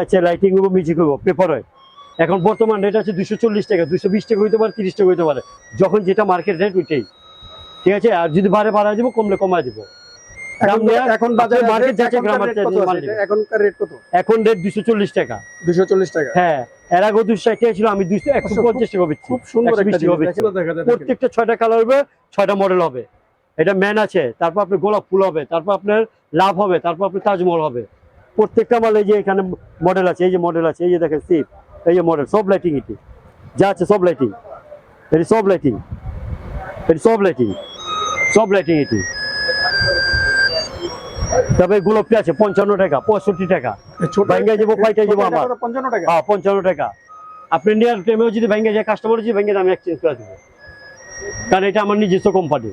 আছে লাইটিং করব মিউজিক করব পেপার হয়। এখন বর্তমান রেট আছে দুশো চল্লিশ টাকা দুশো বিশ টাকা হইতে পারে তিরিশ টাকা হইতে পারে। যখন যেটা মার্কেট রেট ওইটাই। ঠিক আছে? আর যদি বারে বাড়ায় দিব কমলে কমায় দিব। এখন বাজারে আপনার যাচ্ছে, এখনকার গ্রাম rate আছে, কত মাল আছে? দিবে। এখনকার রেট কত? এখন রেট দুশো চল্লিশ টাকা। দুশো চল্লিশ টাকা? হ্যাঁ এর আগে দুশো ষাট টাকা ছিল আমি দুশো একশো খুব- পঞ্চাশ টাকা বেচছি। খুব সুন্দর একশো একটা বিশ টাকা জিনিস, বেচছি। দেখেন, দেখা যায়, দেখেন। প্রত্যেকটা ছয়টা কালার হবে ছয়টা মডেল হবে। এটা ম্যান আছে তারপর আপনার গোলাপ ফুল হবে তারপর আপনার লাভ হবে তারপর আপনার তাজমহল হবে। প্রত্যেকটা মাল এই যে এখানে মডেল আছে এই যে মডেল আছে এই যে দেখেন সিপ এই যে মডেল সব লাইটিং এটি। যা আছে সব লাইটিং এটি সব লাইটিং এটি সব লাইটিং সব লাইটিং এটি। তবে গোলাপটি আছে পঞ্চান্ন টাকা পঁয়ষট্টি টাকা। ভাঙ্গা যাব, পাইটা যাব আমার। পঞ্চান্ন টাকা। হ্যাঁ পঞ্চান্ন টাকা। আপনি নেওয়ার টাইমেও যদি ভেঙে যায় কাস্টমার যদি ভেঙে যায় আমি এক্সচেঞ্জ করে দেবো। কারণ এটা আমার নিজস্ব কোম্পানি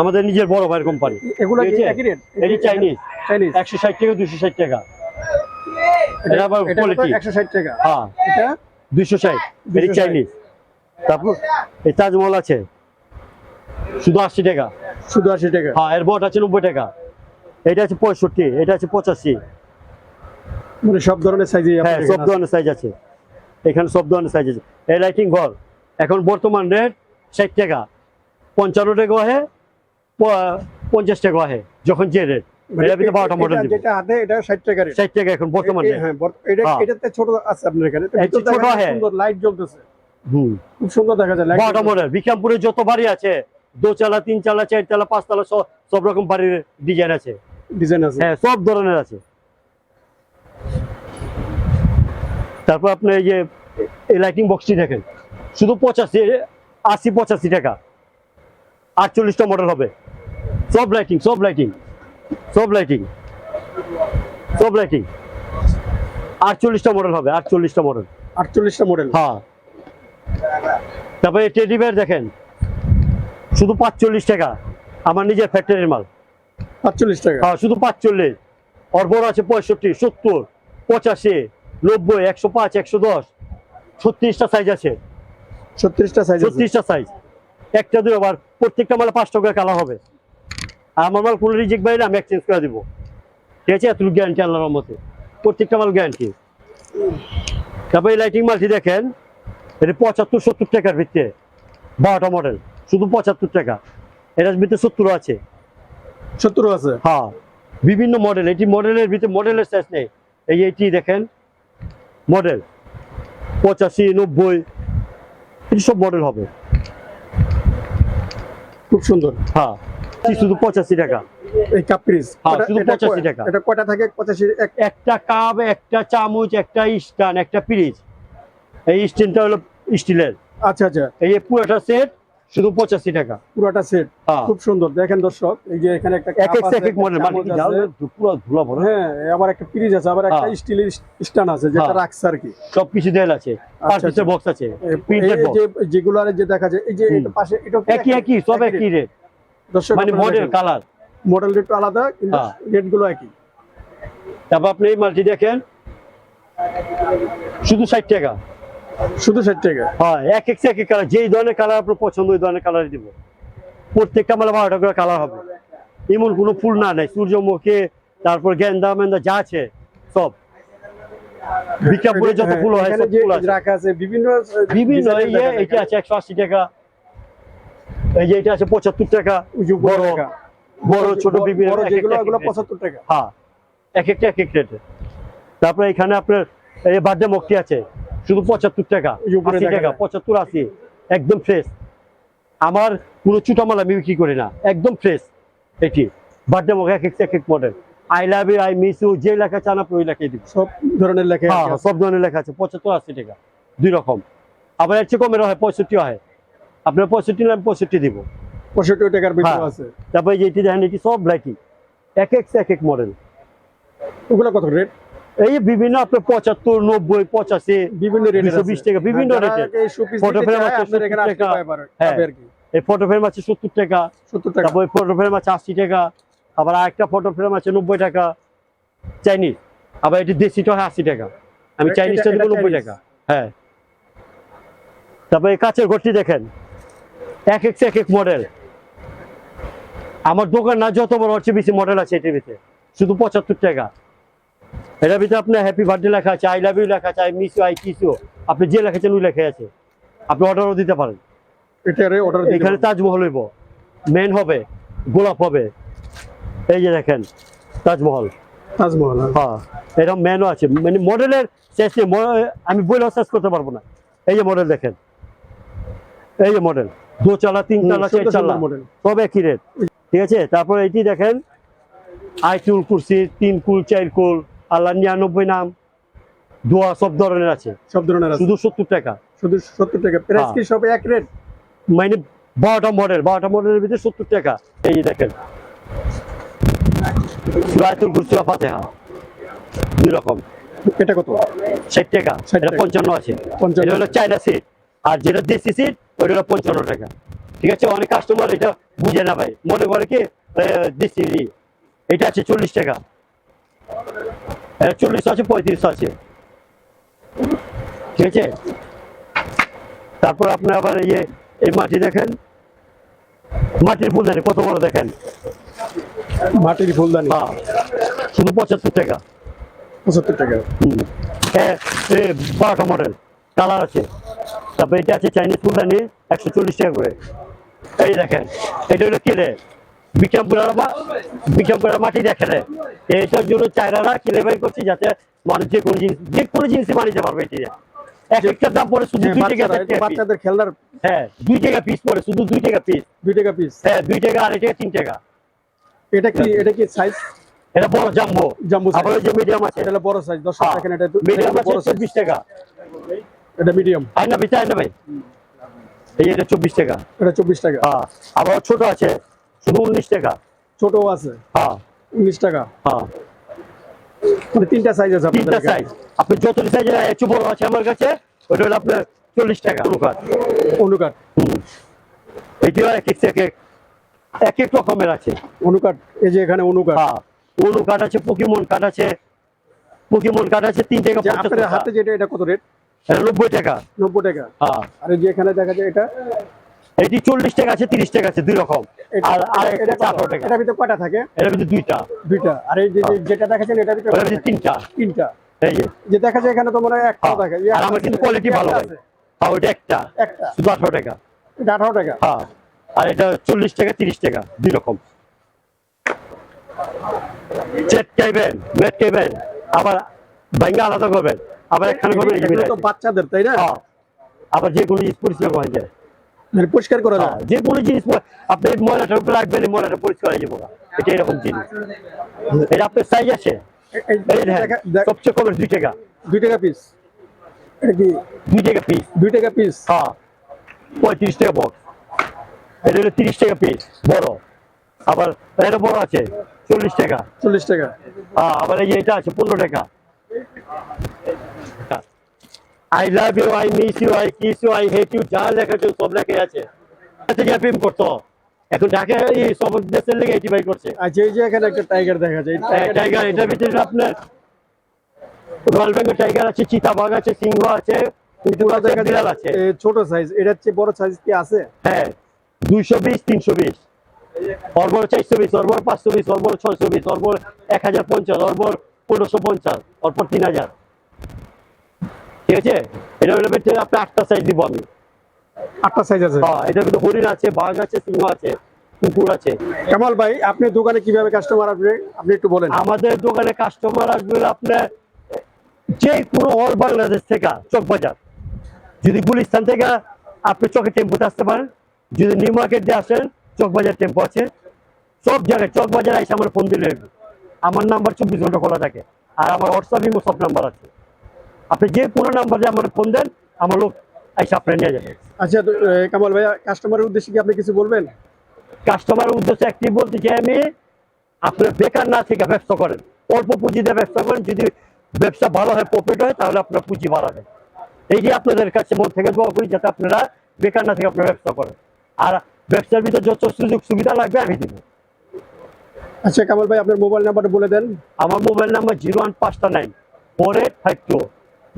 আমাদের নিজের বড় ভাইয়ের কোম্পানি এগুলো কি একই রেট এটি চাইনিজ চাইনিজ একশো ষাট টাকা দুশো ষাট টাকা। এটা আবার টাকা। হ্যাঁ। এটা? এটি চাইনিজ তারপর এই তাজমহল আছে। শুধু আশি টাকা। শুধু আশি টাকা। হ্যাঁ এর বট আছে নব্বই টাকা। এটা আছে এটা আছে মানে সব ধরনের সাইজে হ্যাঁ সব ধরনের সাইজ আছে। এখানে সব ধরনের সাইজ আছে। এই লাইটিং ঘর। এখন বর্তমান রেট ষাট টাকা। পঞ্চান্ন টাকা হয় পঞ্চাশ টাকা হয় যখন যে রেট যেটা হাতে এটা ষাট টাকা রেট ষাট টাকা এখন বর্তমান হ্যাঁ হ্যাঁ। এটাতে ছোট আছে আপনার এখানে। তো এই ভিতর ছোট দেখা যায়। সুন্দর লাইট জ্বলতেছে। হুম। খুব সুন্দর দেখা যায় লাইট বারোটা মডেল বিক্রমপুরে যত বাড়ি আছে দোচালা তিনচালা চারতলা পাঁচতলা সব সব রকম বাড়ির ডিজাইন আছে। ডিজাইন আছে। হ্যাঁ সব ধরনের আছে। তারপর আপনি এই যে এই লাইটিং বক্সটি দেখেন। শুধু পঁচাশি আশি পঁচাশি টাকা। আটচল্লিশটা মডেল হবে। সব লাইটিং সব লাইটিং সব লাইটিং সব লাইটিং আটচল্লিশটা মডেল হবে আটচল্লিশটা মডেল আটচল্লিশটা মডেল হ্যাঁ। তারপরে টেডি বেয়ার দেখেন শুধু পাঁচচল্লিশ টাকা আমার নিজের ফ্যাক্টরির মাল। আটচল্লিশ টাকা। হ্যাঁ শুধু পাঁচচল্লিশ। ওর বড় আছে পঁয়ষট্টি সত্তর পঁচাশি নব্বই একশো পাঁচ একশো দশ। ছত্রিশটা সাইজ আছে। ছত্রিশটা সাইজ ছত্রিশটা সাইজ একটা দুই আবার প্রত্যেকটা মালে পাঁচ টাকা কালা হবে। আমার মাল কোনো রিজেক্ট বাইরে আমি এক্সচেঞ্জ করে দিব। ঠিক আছে? এতটুকু গ্যারান্টি আল্লাহর মতে প্রত্যেকটা মাল গ্যারান্টি তারপরে এই লাইটিং মালটি দেখেন এটা পঁচাত্তর সত্তর টাকার ভিত্তিতে বারোটা মডেল শুধু পঁচাত্তর টাকা। এটার ভিতরে সত্তর আছে। সত্তর আছে? হ্যাঁ। বিভিন্ন মডেল এটি মডেলের ভিতরে মডেলের শেষ নেই। এই এইটি দেখেন মডেল পঁচাশি নব্বই এটি সব মডেল হবে। খুব সুন্দর। হ্যাঁ। শুধু পঁচাশি টাকা। এই কাপ পিস হ্যাঁ, শুধু 85 টাকা। এটা কয়টা থাকে? পঁচাশি এক একটা কাপ একটা চামচ একটা স্টান একটা পিরিচ এই স্টেনটা হলো স্টিলের। আচ্ছা আচ্ছা। এই পুরোটা সেট শুধু পঁচাশি টাকা। পুরোটা সেট হ্যাঁ। খুব সুন্দর। দেখেন দর্শক এই যে এখানে একটা এক এক মডেল মানে। পুরো ধুলা ভরা। হ্যাঁ আবার একটা ফ্রিজ আছে আবার একটা। স্টিলের স্ট্যান্ড আছে যেটা হ্যাঁ। রাখছে আর কি। সব কিছু দেয়াল আছে। পাঁচ আচ্ছা, বক্স আছে। যেগুলো যে দেখা যায় এই যে পাশে এটা একই একই সব একই রেট মানে মডেল কালার মডেল একটু আলাদা কিন্তু হ্যাঁ। রেটগুলো একই। তারপর আপনি এই মালটি দেখেন। শুধু ষাট টাকা। শুধু ষাট টাকা? হ্যাঁ এক এক এক কালার যেই ধরনের কালার আপনার পছন্দ ওই ধরনের কালার দিব। প্রত্যেকটা মালে বারোটা করে কালার হবে। এমন কোনো ফুল না নেই। সূর্যমুখী তারপর গেন্দা মেন্দা যা আছে সব। বিক্রমপুরে যত হ্যাঁ, ফুল হয় সব ফুল আছে। রাখা আছে বিভিন্ন বিভিন্ন design এর এই যে দেখা যায়। এটা আছে একশো আশি টাকা। এই যে এটা আছে পঁচাত্তর টাকা বড় বড় ছোট বিভিন্ন একটা। পঁচাত্তর টাকা। হ্যাঁ এক একটা এক এক রেটে। তারপরে এখানে আপনার এই বার্থডে মকটি আছে শুধু পঁচাত্তর টাকা আশি টাকা। পঁচাত্তর আশি একদম ফ্রেশ আমার কোনো চুটামাল আমি বিক্রি করি না একদম ফ্রেশ এটি বার্থডে মক এক এক এক এক model I love you I miss you যে লেখা চান আপনি ওই লেখাই দিব সব ধরনের লেখা হ্যাঁ হ্যাঁ, সব ধরনের লেখা আছে পঁচাত্তর আশি টাকা দুই রকম। আবার এর চেয়ে কমেরও হয় পঁয়ষট্টি হয়। আপনার পঁয়ষট্টি নিলে আমি পঁয়ষট্টি দিব। পঁয়ষট্টি টাকার ভিতরে হ্যাঁ। আছে। তারপরে এই দেখেন এটি সব লাইটিং এক এক এক এক মডেল ওগুলো কত রেট এই বিভিন্ন আপনার পঁচাত্তর নব্বই পঁচাশি বিভিন্ন বিশ টাকা, বিভিন্ন রেটের। Photo frame আছে আপনার এখানে 70 আসতে টাকা। পারে হ্যাঁ। এই ফটো ফ্রেম আছে সত্তর টাকা। সত্তর টাকা। তারপর ফটো ফ্রেম আছে আশি টাকা। আবার আরেকটা ফটো ফ্রেম আছে নব্বই টাকা। চাইনিজ আবার এটি দেশিটা হয় আশি টাকা। আমি চাইনিজটা দেবো নব্বই টাকা। হ্যাঁ। তারপর কাচের ঘরটি দেখেন। এক এক এক এক মডেল আমার দোকান না যত বড় হচ্ছে বেশি মডেল আছে এটির ভিতরে। শুধু পঁচাত্তর টাকা। এটার ভিতরে আপনার হ্যাপি বার্থডে লেখা আছে আই লাভ ইউ লেখা আছে I miss you I kiss you আপনি যে লেখেছেন ওই লেখা আছে। আপনি অর্ডারও দিতে পারেন। অর্ডার এখানে তাজমহল হইব। মেন হবে গোলাপ হবে। এই যে দেখেন তাজমহল। তাজমহল হ্যাঁ। হ্যাঁ এরকম মেনও আছে। মানে মডেলের শেষ নেই। আমি বইলেও শেষ করতে পারব না। এই যে মডেল দেখেন। এই যে মডেল দোচালা তিনতলা হুম, সুন্দর চারতলা। সুন্দর model। সব একই রেট ঠিক আছে? তারপর এইটি দেখেন। আইটুল কুরসি তিন কুল চার কুল আল্লাহ নিরানব্বই নাম। দোয়া সব ধরনের আছে। সব ধরনের শুধু সত্তর টাকা। শুধু সত্তর টাকা। প্রাইস হ্যাঁ। কি সব এক রেট মানে বারোটা মডেল বারোটা মডেলের ভিতরে সত্তর টাকা। এই যে দেখেন। আয়তুল কুরসি ফাতেহা। দুই রকম। এটা কত? ষাট টাকা। এটা পঞ্চান্ন আছে। 55 এটা হলো চায়না সিট আর যেটা দেশি সিট ওইটা হলো পঞ্চান্ন টাকা। ঠিক আছে? অনেক কাস্টমার এটা বুঝে না ভাই। মনে করে কি? দিচ্ছি এটা আছে চল্লিশ টাকা। চল্লিশ আছে পঁয়ত্রিশ আছে। ঠিক আছে? তারপর আপনি আবার ইয়ে এই মাটি দেখেন। মাটির ফুলদানি কত বড় দেখেন? মাটির ফুলদানি। হ্যাঁ। শুধু পঁচাত্তর টাকা। পঁচাত্তর টাকা। হুম। বারোটা মডেল কালার আছে। তারপর এটা আছে চাইনিজ ফুলদানি একশো চল্লিশ টাকা করে। এই দেখেন এটা হলো বিক্রমপুরের বিক্রমপুরের মাটি দেখে নেয় এইটার জন্য চায়নারা কিনে বের করছে যাতে মানুষ যে কোনো জিনিস যে কোনো জিনিসই বানিতে পারবে এটি। এক একটা দাম পড়ে শুধু হ্যাঁ, দুই টাকা। বাচ্চাদের খেলনার হ্যাঁ দুই টাকা পিস পড়ে শুধু দুই টাকা পিস দুই টাকা পিস হ্যাঁ দুই টাকা আড়াই টাকা তিন টাকা। এটা কি এটা কি সাইজ এটা বড় জাম্বো। জাম্বো আবার যে মিডিয়াম আছে। এটা বড় সাইজ দশ এটা মিডিয়াম আছে চব্বিশ টাকা। এটা মিডিয়াম আয় না ভাই তাই ভাই এই এটা চব্বিশ টাকা। এটা চব্বিশ টাকা। হ্যাঁ আবার ছোট আছে শুধু উনিশ টাকা। ছোট আছে। হ্যাঁ। উনিশ টাকা। হ্যাঁ। মানে তিনটা সাইজ আছে আপনাদের তিনটা সাইজ আপনি যত সাইজের একটু বড় আছে আমার কাছে ওটা হলো আপনার চল্লিশ টাকা। অনুপাত অনুকাট এটিও এক এক এক এক এক রকমের আছে। অনুকাট এই যে এখানে অনুকাট হ্যাঁ অনু কাঠ আছে পোকিমন কাঠ আছে পোকিমন কাঠ আছে তিন টাকা। আপনার হাতে যেটা এটা কত রেট এটা নব্বই টাকা। নব্বই টাকা। হ্যাঁ। আর যে এখানে দেখা যায় এটা? এটি চল্লিশ টাকা আছে তিরিশ টাকা আছে দুই রকম। আর এটা টাকা। ভিতরে কয়টা থাকে? ভিতরে দুইটা। দুইটা। আর এই যে যে- যেটা দেখাচ্ছেন ভিতরে থাকে? তিনটা। তিনটা। এই যে যে দেখা যায় এখানে তো মনে হয় হ্যাঁ। থাকে। আর আমার কিন্তু কোয়ালিটি ভালো হয়। হ্যাঁ ওইটা একটা। একটা। শুধু আঠারো টাকা। এটা আঠারো টাকা? হ্যাঁ। আর এটা চল্লিশ টাকা তিরিশ টাকা দুই রকম। চেট খাইবেন মেট খাইবেন আবার ভাঙ্গা আলাদা করবেন। আবার একখানে করবেন এগুলো তো বাচ্চাদের তাই না? হ্যাঁ আবার যে কোনো জিনিস পরিষ্কার হয়ে যায়। মানে পরিষ্কার করা হ্যাঁ, যায় যে কোনো জিনিস আপনি ময়লাটার উপরে রাখবেন ময়লাটা পরিষ্কার হয়ে যাব এটা এরকম জিনিস। এটা আপনার সাইজ আছে? সবচেয়ে কম দুই টাকা। দুই টাকা পিস এটা কি? দুই টাকা পিস দুই টাকা পিস হ্যাঁ। পঁয়ত্রিশ টাকা বক্স এটা হলো তিরিশ টাকা পিস বড়। আবার এটা বড় আছে চল্লিশ টাকা। চল্লিশ টাকা। হ্যাঁ আবার এই যে এটা আছে পনেরো টাকা। I love you I miss you I kiss you I hate you যা লেখা আছে সব লেখা আছে। থেকে প্রেম করতো। এখন ঢাকা এই সব দেশের লেগে এটি বাই করছে। আচ্ছা এই যে এখানে একটা টাইগার দেখা যায় টাইগার এটার ভিতরে আপনার রয়্যাল বেঙ্গল টাইগার আছে চিতাবাঘ আছে সিংহ আছে বিড়াল আছে। ছোট সাইজ এটার চেয়ে বড় সাইজ কি আছে? হ্যাঁ দুইশো বিশ তিনশো বিশ। অর্বর চারশো বিশ অর্বর পাঁচশো বিশ অর্বর ছয়শো বিশ অর্বর এক হাজার পঞ্চাশ অর্বর পনেরোশো পঞ্চাশ অর্পর তিন হাজার। ঠিক আছে? এটা হলো ভিতরে আপনার আটটা সাইজ দিব আমি। আটটা সাইজ আছে। হ্যাঁ এটার ভিতরে হরিণ আছে বাঘ আছে সিংহ আছে কুকুর আছে। কামাল ভাই আপনি দোকানে কীভাবে কাস্টমার আসবে? আপনি একটু বলেন। আমাদের দোকানে কাস্টমার আসবে আপনার যে কোনো অল বাংলাদেশ থেকে চক বাজার। যদি গুলিস্তান থেকে আপনি চকে টেম্পোতে আসতে পারেন। যদি নিউ মার্কেট দিয়ে আসেন চক বাজার টেম্পো আছে। সব জায়গায় চক বাজার এসে আমার ফোন দিলে। আমার নাম্বার চব্বিশ ঘণ্টা খোলা থাকে। আর আমার হোয়াটসঅ্যাপ ইমো সব নাম্বার আছে। আপনি যে কোনো নাম্বারে আমার ফোন দেন আমার লোক এসে আপনার নিয়ে যাবে। আচ্ছা কামাল ভাই কাস্টমারের উদ্দেশ্যে কি আপনি কিছু বলবেন? কাস্টমারের উদ্দেশ্যে একটি বলতে চাই আমি আপনার বেকার না থেকে ব্যবসা করেন। অল্প পুঁজি দিয়ে ব্যবসা করেন যদি ব্যবসা ভালো হয় প্রফিট হয় তাহলে আপনার পুঁজি বাড়াবে। এই যে আপনাদের কাছে মন থেকে দোয়া করি যাতে আপনারা বেকার না থেকে আপনারা ব্যবসা করেন। আর ব্যবসার ভিতরে যত সুযোগ সুবিধা লাগবে আমি দিব। আচ্ছা কামাল ভাই আপনার মোবাইল নাম্বারটা বলে দেন। আমার মোবাইল নাম্বার জিরো ওয়ান পাঁচটা nine four eight five two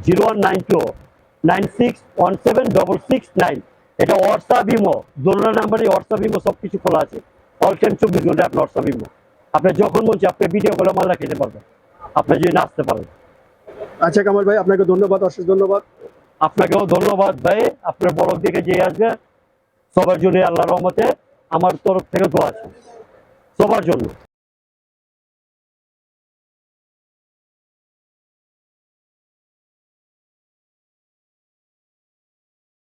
zero one nine two nine six one seven double six nine. এটা হোয়াটসঅ্যাপ ইমো দোলনা নাম্বারে হোয়াটসঅ্যাপ ইমো সব কিছু খোলা আছে। অল টাইম চব্বিশ ঘণ্টা আপনার হোয়াটসঅ্যাপ ইমো আপনি যখন বলছি আপনি ভিডিও করে মাল্লা খেতে পারবেন। আপনি যদি আসতে পারেন। আচ্ছা কামাল ভাই আপনাকে ধন্যবাদ অশেষ ধন্যবাদ। আপনাকেও ধন্যবাদ ভাই। আপনার বড় দিকে যে আসবে সবার জন্য আল্লাহ রহমতে আমার তরফ থেকে দোয়া আছে। সবার জন্য।